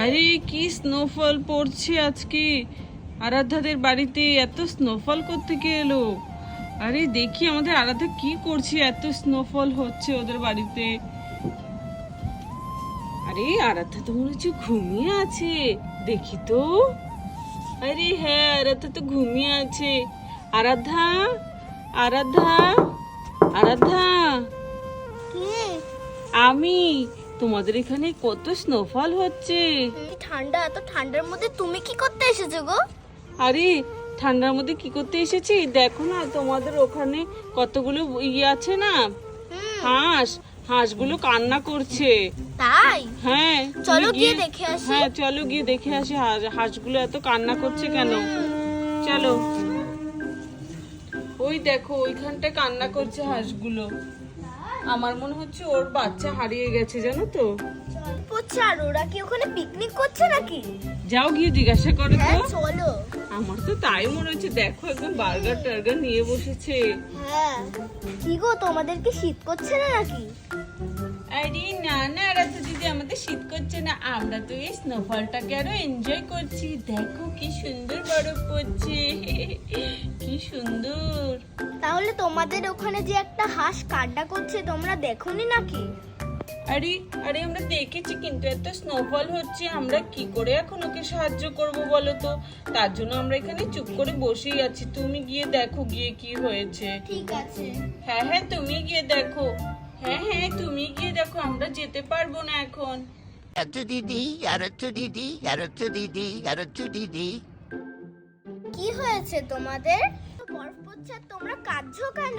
আরে কি স্নোফল পড়ছে আজকে আরাধ্যাদের বাড়িতে এত স্নোফল থেকে এলো? আরে দেখি আমাদের আরাধ্যা কি করছে, এত স্নোফল হচ্ছে ওদের বাড়িতে। আরে আরাধ্যা তো মনে হচ্ছে ঘুমিয়ে আছে, দেখি তো। আরে হ্যাঁ আরাধ্যা তো ঘুমিয়ে আছে। আরাধ্যা আরাধ্যা আরাধ্যা। আমি, তোমাদের এখানে কত স্নোফল হচ্ছে? ঠান্ডা, এত ঠান্ডার মধ্যে তুমি কি করতে এসেছ গো? আরে ঠান্ডার মধ্যে কি করতে এসেছি? দেখো না তোমাদের ওখানে কতগুলো ইয়ে আছে না? হাঁস হাঁসগুলো কান্না করছে। তাই? হ্যাঁ চলো গিয়ে দেখে আসি। হ্যাঁ চলো গিয়ে দেখে আসি হাঁস- হাঁসগুলো এত কান্না করছে কেন? চলো। ওই দেখো ওইখানটায় কান্না করছে হাঁসগুলো। আমার মনে হচ্ছে ওর বাচ্চা হারিয়ে গেছে জানো তো? আর ওরা কি ওখানে পিকনিক করছে নাকি? যাও গিয়ে জিজ্ঞাসা করো হ্যাঁ তো চলো। আমার তো তাই মনে হচ্ছে দেখো একদম বার্গার টার্গার নিয়ে বসেছে। হ্যাঁ কি গো তোমাদের কি শীত করছে না নাকি? আরে না না রাতে দিদি আমাদের শীত করছে না আমরা তো এই স্নোফলটাকে আরও এনজয় করছি। দেখো কি সুন্দর বরফ পড়ছে কি সুন্দর। তাহলে তোমাদের ওখানে যে একটা হাঁস কান্না করছে তোমরা দেখোনি নাকি? আরে আরে আমরা দেখেছি কিন্তু এত স্নোফল হচ্ছে আমরা কি করে এখন ওকে সাহায্য করব বলো তো? তার জন্য আমরা এখানে চুপ করে বসেই আছি। তুমি গিয়ে দেখো গিয়ে কি হয়েছে। ঠিক আছে। হ্যাঁ হ্যাঁ তুমি গিয়ে দেখো। হ্যাঁ হ্যাঁ তুমি গিয়ে দেখো আমরা যেতে পারব না এখন। এত দিদি আর একটু দিদি আর একটু দিদি আর একটু দিদি। কি হয়েছে তোমাদের? বরফ পড়ছে তোমরা কাঁদছো কেন?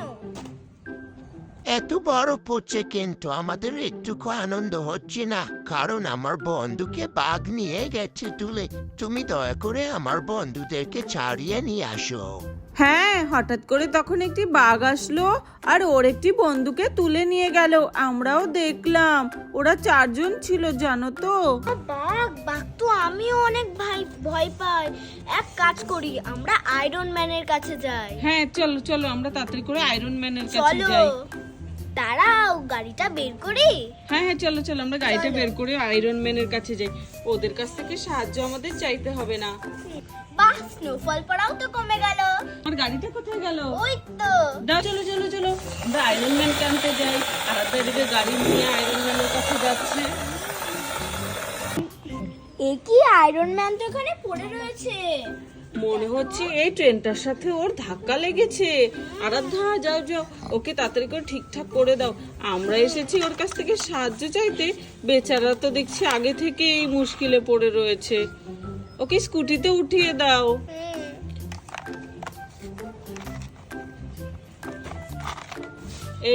এত বড় পড়ছে কিন্তু আমাদের একটু আনন্দ হচ্ছে না। কারণ আমার বন্ধুকে বাঘ নিয়ে গেছে তুলে। তুমি দয়া করে আমার বন্ধুদেরকে ছাড়িয়ে নিয়ে আসো। হ্যাঁ হঠাৎ করে তখন একটি বাঘ আসলো আর ওর একটি বন্ধুকে তুলে নিয়ে গেল। আমরাও দেখলাম ওরা চারজন ছিল জানো তো। বাঘ বাঘ তো আমিও অনেক ভাই ভয় পাই। এক কাজ করি আমরা আয়রন ম্যানের কাছে যাই। হ্যাঁ চলো চলো আমরা তাড়াতাড়ি করে আয়রন ম্যানের কাছে চলো। যাই। দাঁড়াও গাড়িটা বের করি। হ্যাঁ হ্যাঁ চলো চলো আমরা গাড়িটা বের করে আয়রন ম্যানের কাছে যাই। ওদের কাছ থেকে সাহায্য আমাদের চাইতে হবে না। বাহ স্নোফল পড়াও তো কমে গেল। আমার গাড়িটা কোথায় গেল? ওই তো। দাও চলো চলো চলো। আমরা আয়রন ম্যান ক্যাম্পে যাই। আর এদিকে গাড়ি নিয়ে আয়রন ম্যানের কাছে যাচ্ছে। এ কি আয়রন ম্যান তো এখানে পড়ে রয়েছে। মনে হচ্ছে এই ট্রেনটার সাথে ওর ধাক্কা লেগেছে। আরাধ্যা, যাও যাও, ওকে তাড়াতাড়ি করে ঠিকঠাক করে দাও। আমরা এসেছি ওর কাছ থেকে সাহায্য চাইতে। বেচারা তো দেখছি আগে থেকে এই মুশকিলে পড়ে রয়েছে। ওকে স্কুটিতে উঠিয়ে দাও।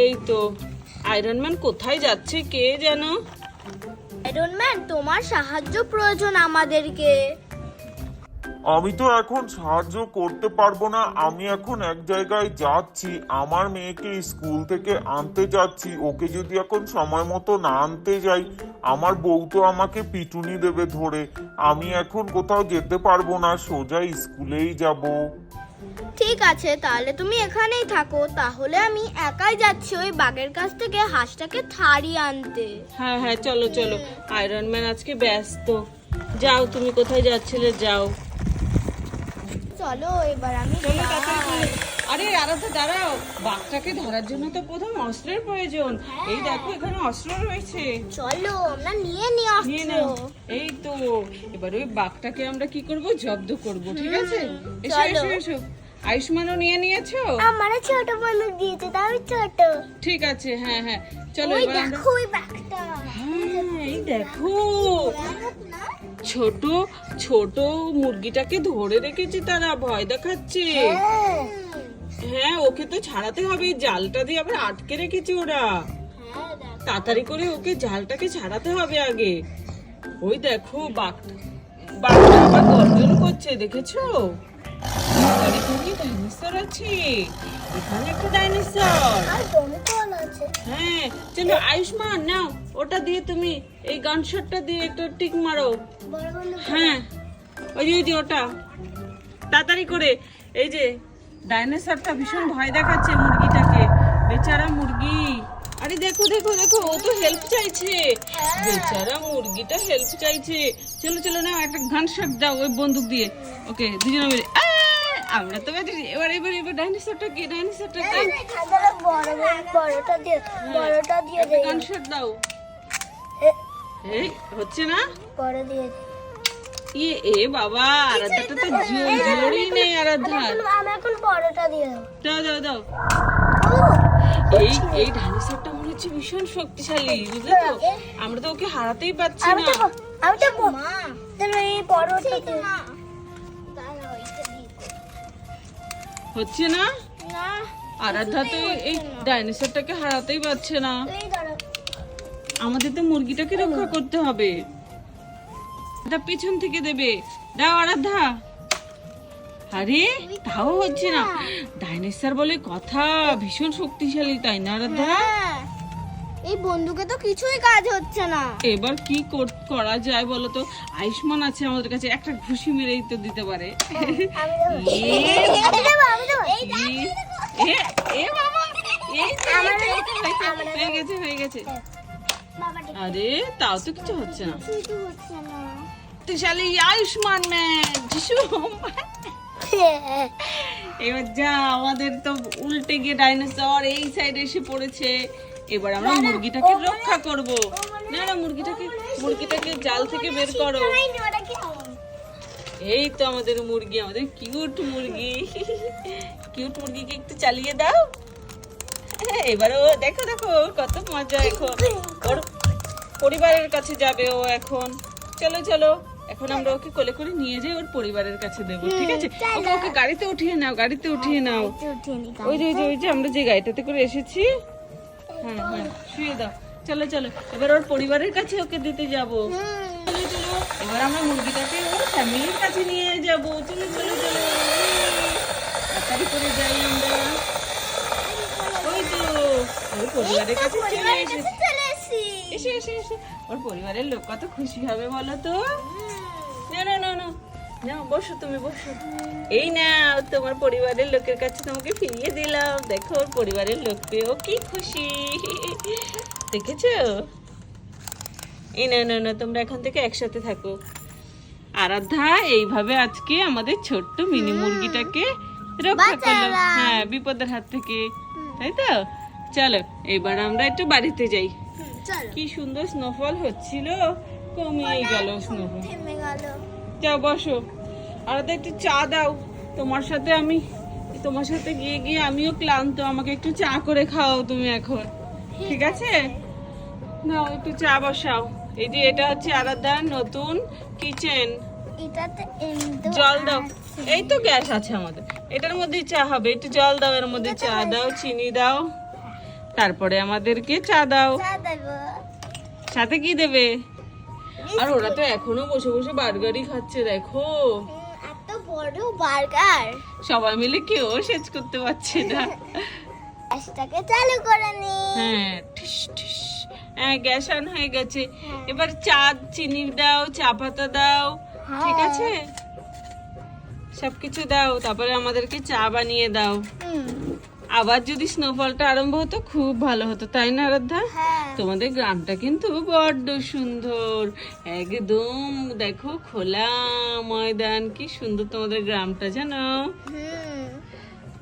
এই তো আয়রন ম্যান কোথায় যাচ্ছে কে যেন? আয়রন ম্যান তোমার সাহায্য প্রয়োজন আমাদেরকে। আমি তো এখন সাহায্য করতে পারব না। আমি এখন এক জায়গায় যাচ্ছি। আমার মেয়েকে স্কুল থেকে আনতে যাচ্ছি। ওকে যদি এখন সময় মতো না আনতে যাই আমার বউ তো আমাকে পিটুনি দেবে ধরে। আমি এখন কোথাও যেতে পারব না। সোজা স্কুলেই যাব। ঠিক আছে তাহলে তুমি এখানেই থাকো। তাহলে আমি একাই যাচ্ছি ওই বাঘের কাছ থেকে হাঁসটাকে ছাড়িয়ে আনতে। হ্যাঁ হ্যাঁ চলো চলো। আয়রন ম্যান আজকে ব্যস্ত। যাও তুমি কোথায় যাচ্ছিলে যাও। চলো এবার আমি। আরে আরাধ্যা দাঁড়াও। বাঘটাকে ধরার জন্য তো প্রথম অস্ত্রের প্রয়োজন। এই দেখো এখানে অস্ত্র রয়েছে। চলো আমরা নিয়ে নিয়ে অস্ত্র এই তো এবার ওই বাঘটাকে আমরা কি করব? জব্দ করব ঠিক আছে? এসো এসো এসো। আয়ুষ্মানও নিয়ে নিয়েছো? আমার ছোট বন্ধু দিয়েছে তা ছোট। ঠিক আছে হ্যাঁ হ্যাঁ। চলো এবার দেখো ওই হ্যাঁ এই দেখো? ছোট ছোট মুরগিটাকে ধরে রেখেছে তারা ভয় দেখাচ্ছে। হ্যাঁ ওকে তো ছাড়াতে হবে জালটা দিয়ে আবার আটকে রেখেছে ওরা। তাড়াতাড়ি করে ওকে জালটাকে ছাড়াতে হবে আগে। ওই দেখো বাঘটা বাঘটা আবার গর্জন করছে দেখেছ? ওটা দিয়ে তুমি এই গান শটটা দিয়ে টিক মারো। হ্যাঁ ওই যে ওটা। তাড়াতাড়ি করে, এই যে, ডাইনোসরটা ভীষণ ভয় দেখাচ্ছে মুরগিটাকে। বেচারা মুরগি। আরে দেখো দেখো দেখো, ও তো হেল্প চাইছে। বেচারা মুরগিটা হেল্প চাইছে। চলো চলো না একটা গান শট দাও ওই বন্দুক দিয়ে। ওকে দুজনে মিলে! আমরা তো এবার এবার এবার ডাইনোসরটা কি ডাইনোসরটা কি? বড়টা দিয়ে বড়টা দিয়ে দে শট দাও। এই হচ্ছে না? বড় দিয়ে দে ইয়ে এ বাবা আরাধ্যাটা তো জোর জোরই নেই আরাধ্যার আমি এখন বড়টা দিয়ে দাও দাও দাও। এই এই ডাইনোসরটা মনে হচ্ছে ভীষণ শক্তিশালী বুঝলে তো? আমরা তো ওকে হারাতেই পারছি না। আমি তো তাহলে এই বড়টা দিয়ে হচ্ছে না? আরাধ্যা তো এই ডাইনোসরটাকে হারাতেই পারছে না। আমাদের তো মুরগিটাকে রক্ষা করতে হবে। এটা পিছন থেকে দেবে। দাও আরাধ্যা আরে তাও হচ্ছে না। ডাইনোসর বলে কথা। ভীষণ শক্তিশালী তাই না আরাধ্যা এই বন্ধুকে তো কিছুই কাজ হচ্ছে না। এবার কি করা যায় বলো তো? আয়ুষ্মান আছে আমাদের কাছে একটা ঘুষি মেরেই তো দিতে পারে। আরে তাও তো কিছু হচ্ছে না। আয়ুষ্মান ম্যান যিশু এবার যা আমাদের তো উল্টে গিয়ে ডাইনোসর এই সাইডে এসে পড়েছে। এবার আমরা মুরগিটাকে রক্ষা করব। না না মুরগিটাকে মুরগিটাকে জাল থেকে বের করো। এই তো আমাদের মুরগি আমাদের কিউট মুরগি। কিউট মুরগিকে একটু চালিয়ে দাও। এবার ও দেখো দেখো কত মজা এখন। ওর পরিবারের কাছে যাবে ও এখন। চলো চলো এখন আমরা ওকে কোলে করে নিয়ে যাই ওর পরিবারের কাছে দেবো ঠিক আছে? ওকে ওকে গাড়িতে উঠিয়ে নাও গাড়িতে উঠিয়ে নাও। ওই যে ওই যে আমরা যে গাড়িটাতে করে এসেছি হ্যাঁ হ্যাঁ শুয়ে দাও। চলো চলো। এবার ওর পরিবারের কাছে ওকে দিতে যাব। চলো চলো এবার আমরা মুরগিটাকে ওর ফ্যামিলির কাছে নিয়ে যাব। চলো চলো চলো। তাড়াতাড়ি করে যাই আমরা। ওই তো ওর পরিবারের কাছে চলে এসেছি। এসে এসে এসে। ওর পরিবারের লোক কত খুশি হবে বলো তো? না বসো তুমি বসো। এই না তোমার পরিবারের লোকের কাছে তোমাকে ফিরিয়ে দিলাম। দেখো ওর পরিবারের লোক পেয়েও কি খুশি। দেখেছ? এই না না না তোমরা এখন থেকে একসাথে থাকো। আরাধ্যা এইভাবে আজকে আমাদের ছোট্ট মিনি মুরগিটাকে রক্ষা করল। হ্যাঁ বিপদের হাত থেকে। তাই তো? চলো এবার আমরা একটু বাড়িতে যাই। কি সুন্দর স্নোফল হচ্ছিল। কমিয়ে গেল স্নোফল যাও বসো। আর একটু চা দাও। তোমার সাথে আমি তোমার সাথে গিয়ে গিয়ে আমিও ক্লান্ত। আমাকে একটু চা করে খাও তুমি এখন। ঠিক আছে? নাও একটু চা বসাও। এই যে এটা হচ্ছে আরাধ্যার নতুন কিচেন। জল দাও। এই তো গ্যাস আছে আমাদের। এটার মধ্যে চা হবে। একটু জল দাও এর মধ্যে চা দাও চিনি দাও। তারপরে আমাদেরকে চা দাও। সাথে কি দেবে? আর ওরা তো এখনও বসে বসে বার্গারই খাচ্ছে দেখো। এত বড় বার্গার। সবাই মিলে কেউ শেষ করতে পারছে না। গ্যাসটাকে চালু করে নি। হ্যাঁ ঠিস ঠিস। হ্যাঁ গ্যাস অন হয়ে গেছে। এবার চা চিনি দাও চা পাতা দাও ঠিক আছে? সবকিছু দাও তারপরে আমাদেরকে চা বানিয়ে দাও। আবার যদি স্নোফলটা আরম্ভ হতো খুব ভালো হতো তাই না আরাধ্যা? হ্যাঁ। তোমাদের গ্রামটা কিন্তু বড্ড সুন্দর। একদম দেখো খোলা ময়দান কি সুন্দর তোমাদের গ্রামটা জানো।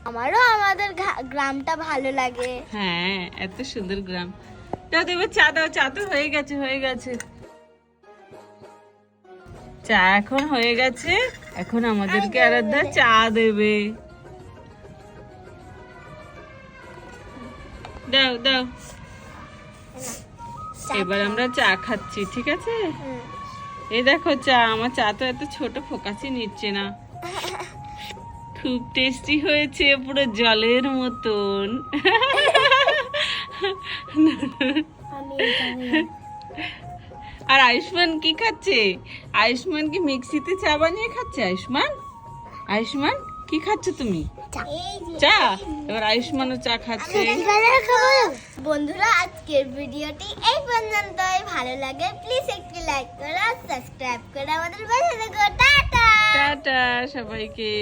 আমারও আমাদের গ্রামটা ভালো লাগে। হ্যাঁ এত সুন্দর গ্রাম। দাও দেবে চা দাও চা তো হয়ে গেছে হয়ে গেছে। চা এখন হয়ে গেছে। এখন আমাদেরকে আরাধ্যা চা দেবে। দাও দাও। এবার আমরা চা খাচ্ছি ঠিক আছে। এই দেখো চা আমার চা তো এত ছোট ফোকাসই নিচ্ছে না। খুব টেস্টি হয়েছে পুরো জলের মতন। আর আয়ুষ্মান কি খাচ্ছে? আয়ুষ্মান কি মিক্সিতে চা বানিয়ে খাচ্ছে আয়ুষ্মান? আয়ুষ্মান? কি খাচ্ছ তুমি? চা। এবার আয়ুষ্মানও চা খাচ্ছে। বন্ধুরা আজকের ভিডিওটি এই পর্যন্তই। ভালো লাগে প্লিজ একটি লাইক করো সাবস্ক্রাইব করে আমাদের পাশে থেকো টাটা! টাটা সবাইকে।